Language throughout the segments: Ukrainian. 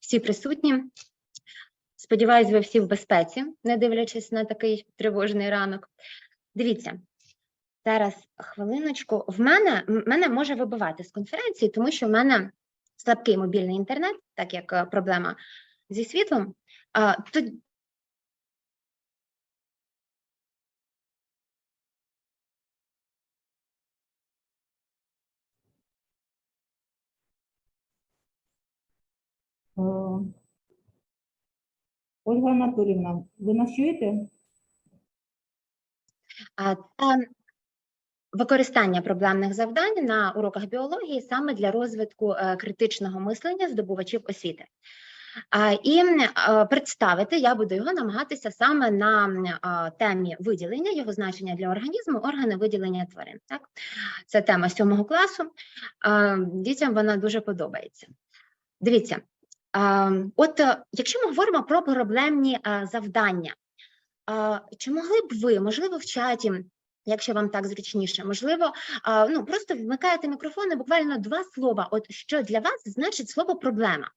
всі присутні. Сподіваюсь, ви всі в безпеці, не дивлячись на такий тривожний ранок. Дивіться, зараз хвилиночку. В мене мене може вибивати з конференції, тому що в мене слабкий мобільний інтернет, так як е, проблема зі світлом. Ольга Анатолівна, ви нас чуєте? А використання проблемних завдань на уроках біології саме для розвитку е, критичного мислення здобувачів освіти. І е, представити я буду його намагатися саме на темі виділення, його значення для організму, органи виділення тварин. Так? Це тема сьомого класу. Дітям вона дуже подобається. Дивіться, от е, якщо ми говоримо про проблемні е, завдання, Чи могли б ви, можливо, в чаті, якщо вам так зручніше, можливо, ну просто вмикаєте мікрофон і буквально два слова. От що для вас значить слово проблема?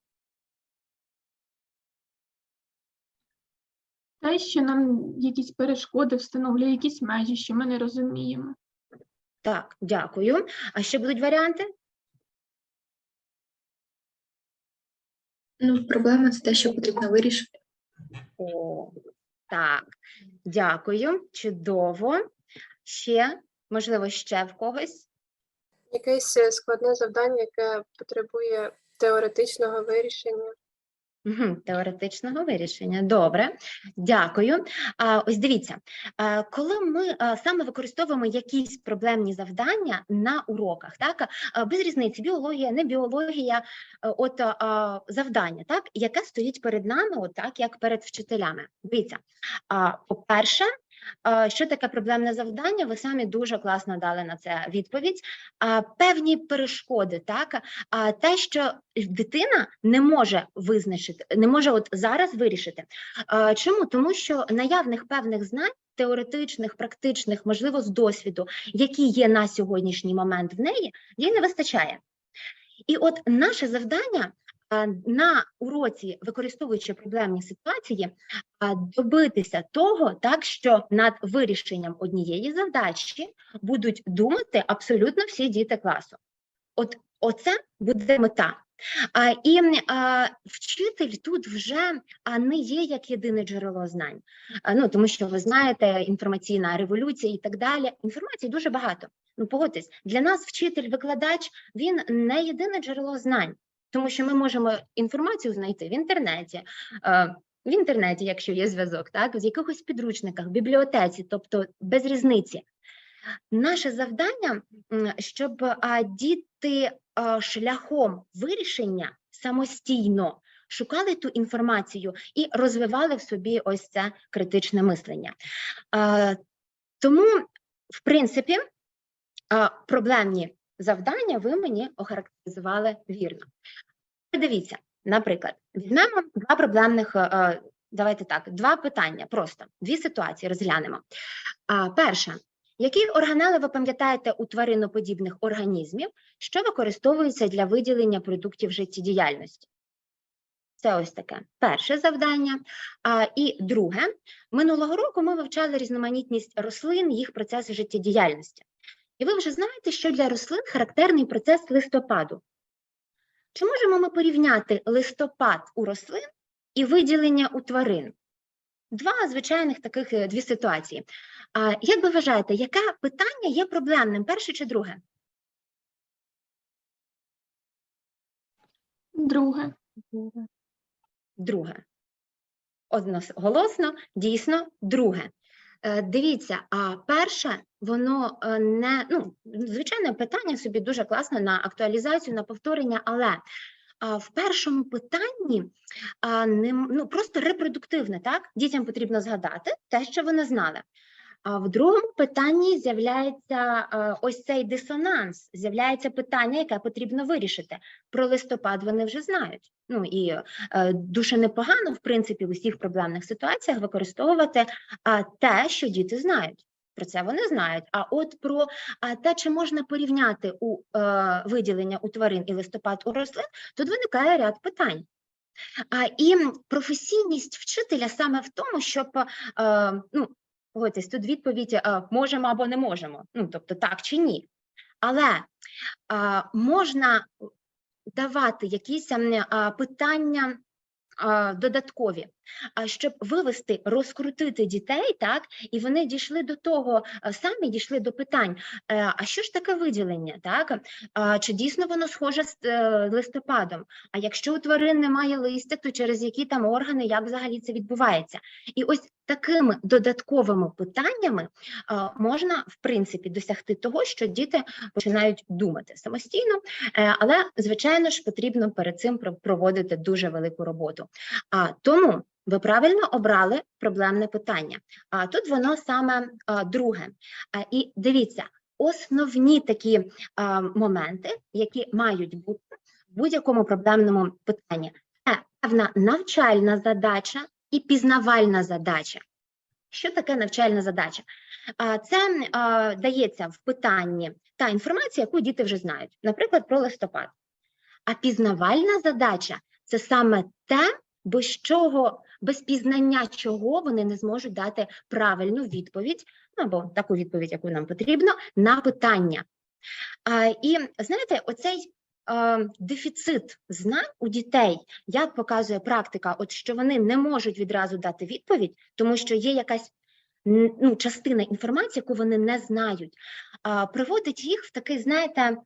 Те, що нам якісь перешкоди встановлює, якісь межі, що ми не розуміємо. Так, дякую. А ще будуть варіанти? Ну, проблема це те, що потрібно вирішити. О, так, дякую. Чудово. Ще, можливо, ще в когось? Якесь е, складне завдання, яке потребує теоретичного вирішення. Теоретичного вирішення. Добре, дякую. А, ось дивіться, коли ми саме використовуємо якісь проблемні завдання на уроках, так без різниці, біологія, не біологія, от завдання, так, яке стоїть перед нами, от так як перед вчителями. Дивіться, по-перше. А, Що таке проблемне завдання? Ви самі дуже класно дали на це відповідь. Певні перешкоди, так те, що дитина не може визначити, не може от зараз вирішити. Чому? Тому що наявних певних знань. Теоретичних, практичних, можливо, з досвіду, які є на сьогоднішній момент в неї, їй не вистачає. І от наше завдання на уроці, використовуючи проблемні ситуації, добитися того, так що над вирішенням однієї задачі будуть думати абсолютно всі діти класу. От оце буде мета. А, і а, вчитель тут вже а, не є як єдине джерело знань. А, ну тому що ви знаєте, інформаційна революція і так далі. Інформації дуже багато. Ну погодьтесь, для нас вчитель, викладач він не єдине джерело знань, тому що ми можемо інформацію знайти в інтернеті. е, В інтернеті, якщо є зв'язок, так в якихось підручниках, бібліотеці, тобто без різниці. Наше завдання, щоб діти шляхом вирішення самостійно шукали ту інформацію і розвивали в собі ось це критичне мислення. Тому, в принципі, проблемні завдання ви мені охарактеризували вірно. Дивіться, наприклад, візьмемо два проблемних. е, Давайте так, два питання, просто дві ситуації розглянемо. А, перша, які органели ви пам'ятаєте у твариноподібних організмів, що використовуються для виділення продуктів життєдіяльності? Це ось таке перше завдання. А, і друге, минулого року ми вивчали різноманітність рослин, їх процеси життєдіяльності. І ви вже знаєте, що для рослин характерний процес листопаду. Чи можемо ми порівняти листопад у рослин і виділення у тварин? Два звичайних таких е, дві ситуації. А як ви вважаєте, яке питання є проблемним, перше чи друге? Друге, Друге. Одноголосно, дійсно, друге. Е, Дивіться, а перше, воно е, не ну, звичайне питання собі дуже класно на актуалізацію, на повторення, але в першому питанні ну, просто репродуктивне, так? Дітям потрібно згадати те, що вони знали. А в другому питанні з'являється е, ось цей дисонанс, з'являється питання, яке потрібно вирішити. Про листопад вони вже знають. Ну і е, дуже непогано, в принципі, в усіх проблемних ситуаціях використовувати те, що діти знають. Про це вони знають. А от про те, чи можна порівняти у е, виділення у тварин і листопад у рослин, тут виникає ряд питань. І професійність вчителя саме в тому, щоб ну, ось тут відповідь е, можемо або не можемо, ну тобто так чи ні. Але можна давати якісь а, питання а, додаткові, а щоб вивести, розкрутити дітей, так, і вони дійшли до того, самі дійшли до питань, е, а що ж таке виділення, так? Чи дійсно воно схоже з е, листопадом? А якщо у тварин немає листя, то через які там органи, як взагалі це відбувається? І ось такими додатковими питаннями можна, в принципі, досягти того, що діти починають думати самостійно, е, але, звичайно ж, потрібно перед цим проводити дуже велику роботу. А тому ви правильно обрали проблемне питання. А тут воно саме друге. І дивіться, основні такі моменти, які мають бути в будь-якому проблемному питанні, це певна навчальна задача і пізнавальна задача. Що таке навчальна задача? Це дається в питанні та інформація, яку діти вже знають, наприклад, про листопад. А пізнавальна задача це саме те, без чого, без пізнання чого вони не зможуть дати правильну відповідь, або таку відповідь, яку нам потрібно, на питання. І знаєте, оцей дефіцит знань у дітей, як показує практика, от що вони не можуть відразу дати відповідь, тому що є якась ну, частина інформації, яку вони не знають, приводить їх в такий, знаєте,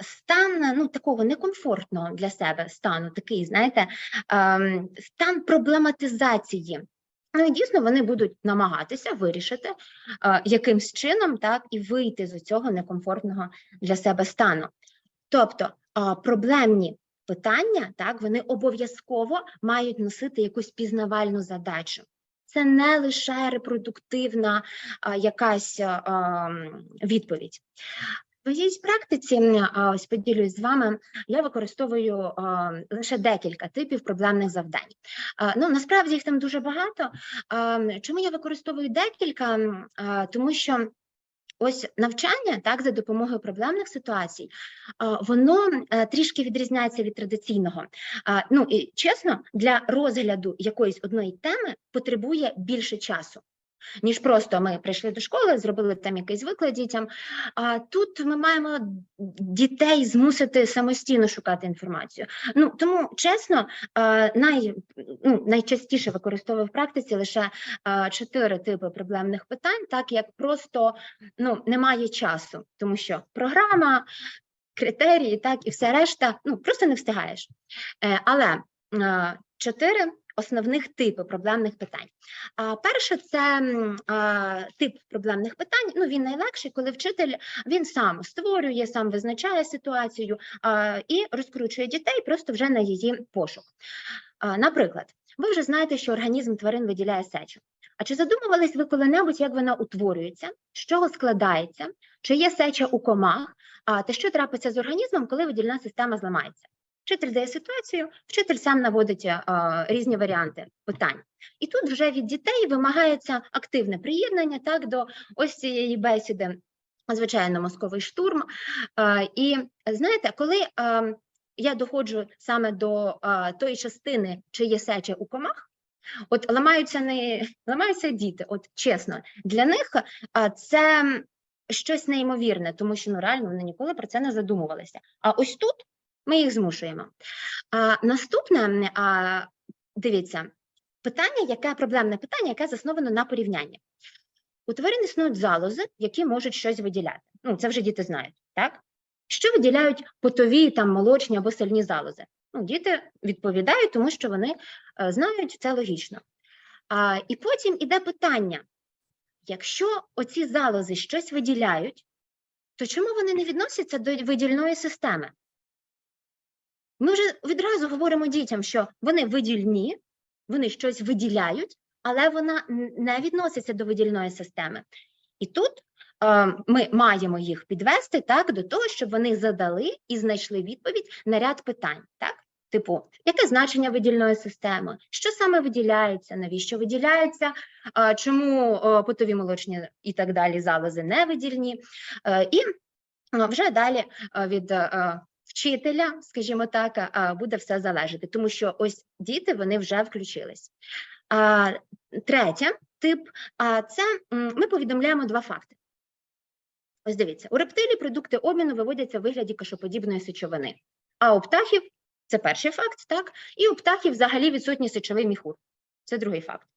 стан ну, такого некомфортного для себе стану, такий, знаєте, ем, стан проблематизації. Ну і дійсно вони будуть намагатися вирішити е, якимсь чином, так, і вийти з цього некомфортного для себе стану. Тобто проблемні питання, так, вони обов'язково мають носити якусь пізнавальну задачу. Це не лише репродуктивна якась а, відповідь. В моїй практиці, ось поділюсь з вами, я використовую лише декілька типів проблемних завдань. Ну, насправді їх там дуже багато. Чому я використовую декілька? Тому що Ось навчання так за допомогою проблемних ситуацій, воно е, трішки відрізняється від традиційного. Ну і чесно, для розгляду якоїсь одної теми потребує більше часу. Ніж просто ми прийшли до школи, зробили там якийсь виклад дітям. А тут ми маємо дітей змусити самостійно шукати інформацію. Ну тому чесно, най, ну, найчастіше використовую в практиці лише чотири типи проблемних питань, так як просто ну, немає часу, тому що програма, критерії, так і все решта, ну просто не встигаєш. Е, але чотири основних типи проблемних питань. А перше це тип проблемних питань. Ну він найлегший, коли вчитель він сам створює, сам визначає ситуацію і розкручує дітей просто вже на її пошук. Наприклад, ви вже знаєте, що організм тварин виділяє сечу. А чи задумувались ви коли-небудь, як вона утворюється, з чого складається, чи є сеча у комах, а та що трапиться з організмом, коли видільна система зламається? Вчитель дає ситуацію, вчитель сам наводить а, різні варіанти питань. І тут вже від дітей вимагається активне приєднання так, до ось цієї бесіди, звичайно, мозковий штурм. А, і знаєте, коли а, я доходжу саме до а, тої частини, чи є сеча у комах, От ламаються не ламаються діти, от чесно, для них а, це щось неймовірне, тому що ну реально вони ніколи про це не задумувалися. А ось тут ми їх змушуємо. А, наступне, а, дивіться, питання, яке проблемне питання, яке засновано на порівнянні. У тварин існують залози, які можуть щось виділяти. Ну, це вже діти знають, так? Що виділяють потові, там, молочні або сильні залози? Ну, діти відповідають, тому що вони е, знають це логічно. А, і потім іде питання: якщо оці залози щось виділяють, то чому вони не відносяться до видільної системи? Ми вже відразу говоримо дітям, що вони видільні, вони щось виділяють, але вона не відноситься до видільної системи. І тут е, ми маємо їх підвести так до того, щоб вони задали і знайшли відповідь на ряд питань. Так? Типу, яке значення видільної системи, що саме виділяється, навіщо виділяється, а, чому е, потові молочні і так далі залози не видільні. Е, І е, вже далі е, від е, вчителя, скажімо так, буде все залежати, тому що ось діти вони вже включились. А, третє тип це ми повідомляємо два факти. Ось дивіться, у рептилій продукти обміну виводяться в вигляді кашоподібної сечовини, а у птахів це перший факт, так, і у птахів взагалі відсутній сечовий міхур. Це другий факт.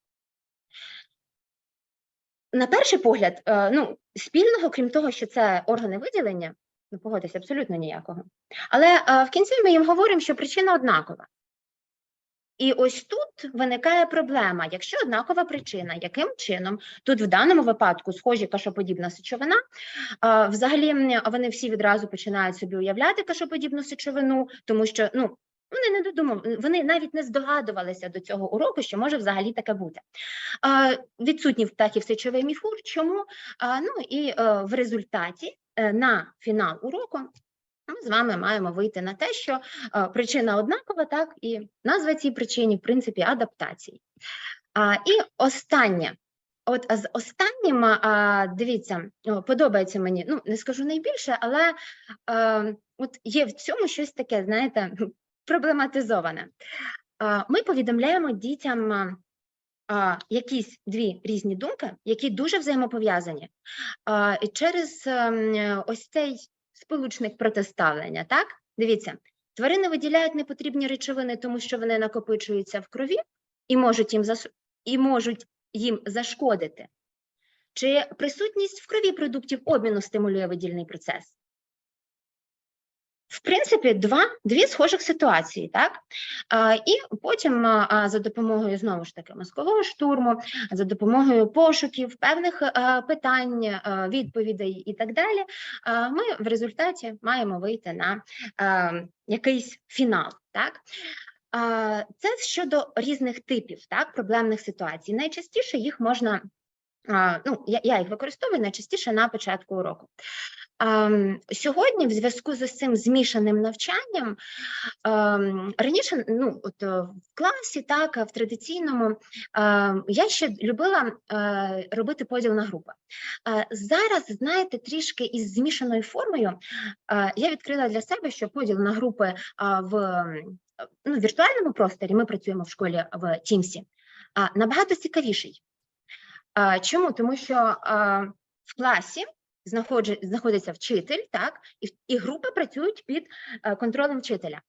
На перший погляд, е, ну, спільного, крім того, що це органи виділення, ну, абсолютно ніякого. Але а, в кінці ми їм говоримо, що причина однакова. І ось тут виникає проблема. Якщо однакова причина, яким чином тут в даному випадку схожі кашоподібна сечовина, а, взагалі вони всі відразу починають собі уявляти кашоподібну сечовину, тому що ну. Вони не додумав, вони навіть не здогадувалися до цього уроку, що може взагалі таке бути. Відсутній в птахів сечовий міхур. Чому? Ну і е, в результаті е, на фінал уроку ми з вами маємо вийти на те, що е, причина однакова, так, і назва цій причині, в принципі, адаптації. І останнє. От з останнім, дивіться, подобається мені, ну, не скажу найбільше, але от є в цьому щось таке, знаєте, проблематизоване. Ми повідомляємо дітям якісь дві різні думки, які дуже взаємопов'язані. Через ем, ось цей сполучник протиставлення, так? Дивіться, тварини виділяють непотрібні речовини, тому що вони накопичуються в крові і можуть їм зас... і можуть їм зашкодити. Чи присутність в крові продуктів обміну стимулює видільний процес? В принципі, два, дві схожих ситуації, так? І потім за допомогою знову ж таки мозкового штурму, за допомогою пошуків, певних питань, відповідей і так далі, ми в результаті маємо вийти на якийсь фінал, так? Це щодо різних типів так, проблемних ситуацій. Найчастіше їх можна, ну, я їх використовую найчастіше на початку уроку. Сьогодні, в зв'язку з цим змішаним навчанням, раніше, ну от е, в класі, так в традиційному, я ще любила е, робити поділ на групи. Е, Зараз, знаєте, трішки із змішаною формою е, я відкрила для себе, що поділ на групи в ну, віртуальному просторі, ми працюємо в школі в а, набагато цікавіший. Чому? Тому що в класі знаходиться вчитель, так, і, групи працюють під е, контролем вчителя.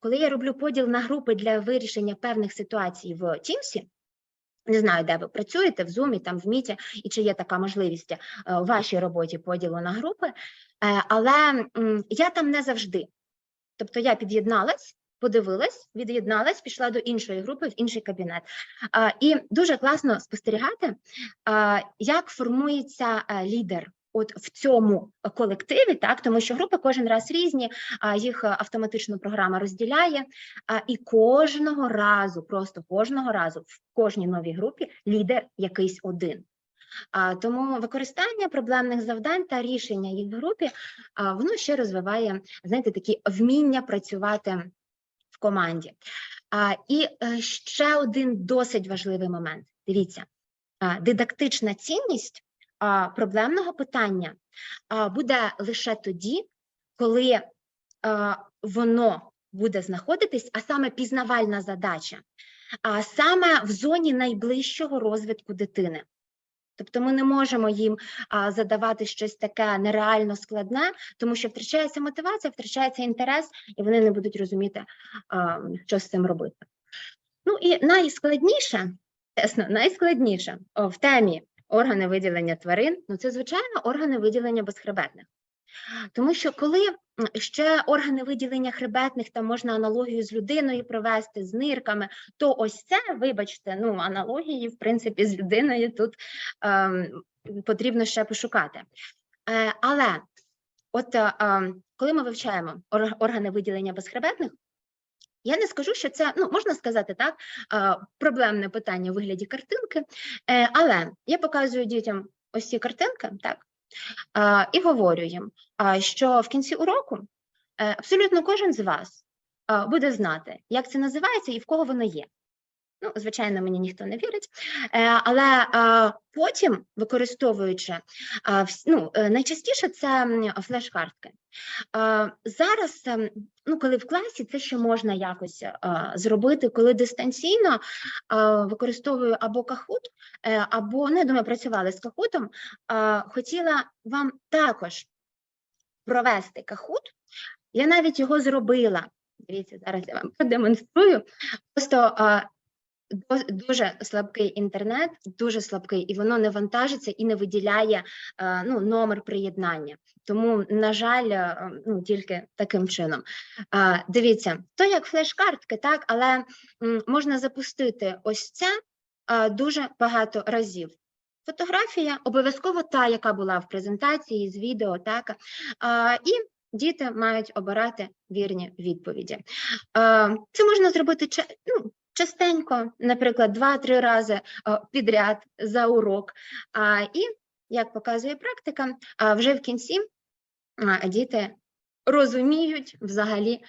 Коли я роблю поділ на групи для вирішення певних ситуацій в Teams, не знаю, де ви працюєте, в Zoom, там в Міті, і чи є така можливість е, у вашій роботі поділу на групи, е, але я там не завжди. Тобто я під'єдналась, подивилась, від'єдналась, пішла до іншої групи в інший кабінет. І дуже класно спостерігати, як формується лідер. От в цьому колективі, так тому що групи кожен раз різні, їх автоматично програма розділяє. І кожного разу, просто кожного разу в кожній новій групі лідер якийсь один. Тому використання проблемних завдань та рішення їх в групі воно ще розвиває, знаєте, такі вміння працювати в команді. І е, ще один досить важливий момент. Дивіться, дидактична цінність проблемного питання буде лише тоді, коли воно буде знаходитись, а саме пізнавальна задача, а саме в зоні найближчого розвитку дитини. Тобто ми не можемо їм задавати щось таке нереально складне, тому що втрачається мотивація, втрачається інтерес, і вони не будуть розуміти, що з цим робити. Ну і найскладніше, чесно, найскладніше в темі органи виділення тварин, ну це звичайно органи виділення безхребетних. Тому що коли ще органи виділення хребетних, там можна аналогію з людиною провести, з нирками, то ось це, вибачте, ну аналогії, в принципі, з людиною тут ем, потрібно ще пошукати. Е, але от е, коли ми вивчаємо органи виділення безхребетних, я не скажу, що це, ну можна сказати так, проблемне питання у вигляді картинки, е, але я показую дітям ось ці картинки, так, і говорю їм, що в кінці уроку е, абсолютно кожен з вас буде знати, як це називається і в кого воно є. Ну, звичайно, мені ніхто не вірить, е, але е, потім, використовуючи е, ну, найчастіше це флеш-картки. Зараз, ну, коли в класі, це ще можна якось зробити, коли дистанційно використовую або е, або, ну, я думаю, працювали з е, хотіла вам також провести Kahoot. Я навіть його зробила. Дивіться, зараз я вам продемонструю. Просто дуже слабкий інтернет, дуже слабкий, і воно не вантажиться і не виділяє е, ну, номер приєднання. Тому, на жаль, е, ну, тільки таким чином. Е, Дивіться, то як флеш-картки, так, але можна запустити ось це дуже багато разів. Фотографія обов'язково та, яка була в презентації з відео, так, і діти мають обирати вірні відповіді. Це можна зробити ну, частенько, наприклад, два-три рази е, підряд за урок. І, як показує практика, вже в кінці діти розуміють взагалі,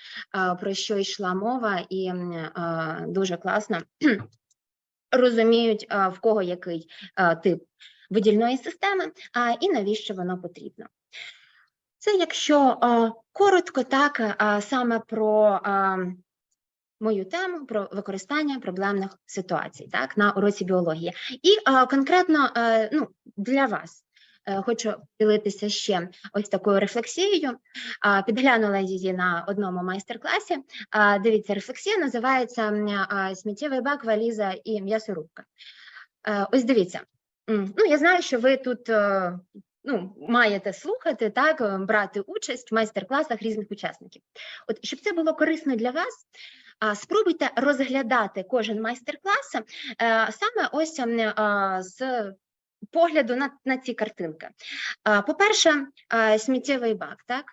про що йшла мова, і дуже класно розуміють, в кого який тип видільної системи і навіщо воно потрібно. Це якщо коротко, так саме про мою тему про використання проблемних ситуацій, так на уроці біології. І а, конкретно е, ну, для вас е, хочу поділитися ще ось такою рефлексією. А, підглянула її на одному майстер-класі. А, дивіться, рефлексія називається сміттєвий бак, валіза і м'ясорубка. Е, ось дивіться. Ну, я знаю, що ви тут. е, Ну, маєте слухати, так, е, брати участь в майстер-класах різних учасників. От щоб це було корисно для вас, спробуйте розглядати кожен майстер-клас е, саме ось ем, з погляду на, на ці картинки. По-перше, сміттєвий бак, так?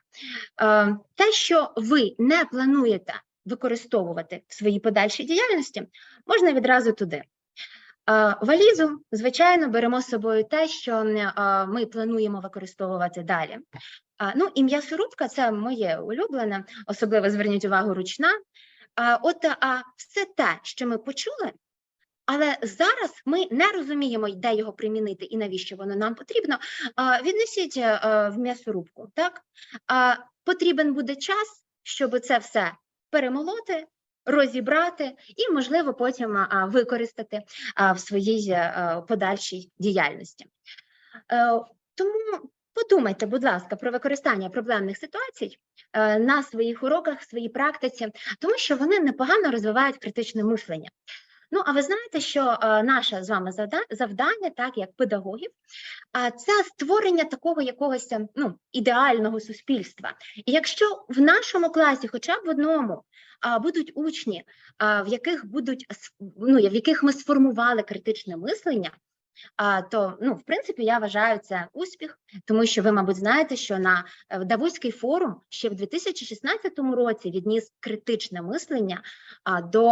Е, Те, що ви не плануєте використовувати в своїй подальшій діяльності, можна відразу туди. Е, Валізу, звичайно, беремо з собою те, що е, ми плануємо використовувати далі. Ну і м'ясорубка це моє улюблене, особливо зверніть увагу ручна. А, От а, все те, що ми почули, але зараз ми не розуміємо, де його примінити і навіщо воно нам потрібно. а, Віднесіть е, в м'ясорубку. Так? А, Потрібен буде час, щоб це все перемолоти, розібрати і, можливо, потім а, використати а, в своїй е, подальшій діяльності. Е, Тому подумайте, будь ласка, про використання проблемних ситуацій е, на своїх уроках, в своїй практиці, тому що вони непогано розвивають критичне мислення. Ну, а ви знаєте, що е, наше з вами завда- завдання, так як педагогів, це створення такого якогось ну, ідеального суспільства. І якщо в нашому класі, хоча б в одному, будуть учні, в яких будуть ну, в яких ми сформували критичне мислення, то ну, в принципі я вважаю це успіх, тому що ви, мабуть, знаєте, що на е, Давоський форум ще в 2016 році відніс критичне мислення до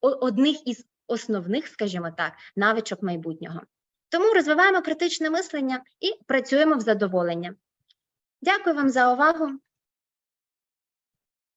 о- одних із основних, скажімо так, навичок майбутнього. Тому розвиваємо критичне мислення і працюємо в задоволення. Дякую вам за увагу.